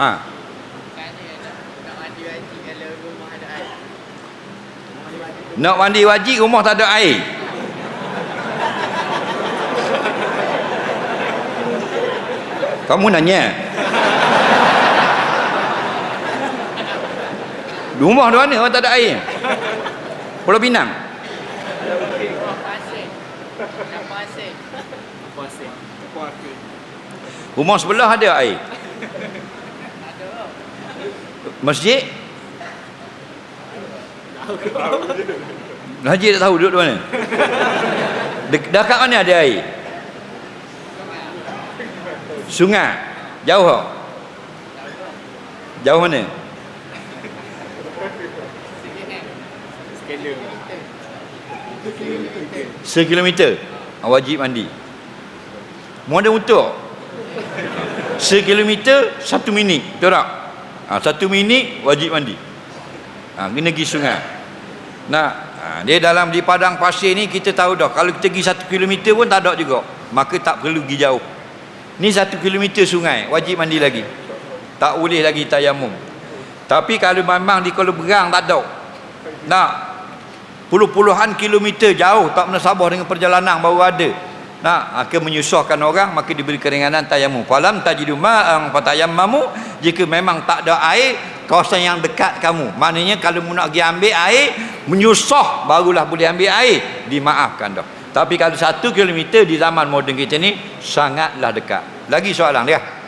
Ha. Nak mandi wajib rumah tak ada air. Kamu nanya. Rumah di mana orang tak ada air? Pulau Pinang. Rumah sebelah ada air. Masjid? Haji tak tahu duduk di mana? Dek, dekat mana ada air? Sungai. Jauh tak? Jauh mana? Sekilometer. Ah, Wajib mandi. Mau ada untuk? Sekilometer, satu minit. Betul tak? Ha, satu minit, wajib mandi. Ha, kena pergi sungai. Nah, ha, dia dalam di padang pasir ni kita tahu dah. Kalau kita pergi satu kilometer pun tak ada juga. Maka tak perlu pergi jauh. Ni satu kilometer sungai, wajib mandi lagi. Tak boleh lagi tayamum. Tapi kalau memang di Kuala Berang tak ada. Nak puluh-puluhan kilometer jauh tak pernah sabar dengan perjalanan baru ada. Nah, akan menyusahkan orang maka diberi keringanan tayamum. Falam tajidu ma'an fatayammamu jika memang tak ada air kawasan yang dekat kamu. Maknanya kalau mu nak pergi ambil air menyusah barulah boleh ambil air dimaafkan dah. Tapi kalau satu kilometer di zaman moden kita ni sangatlah dekat. Lagi soalan dia.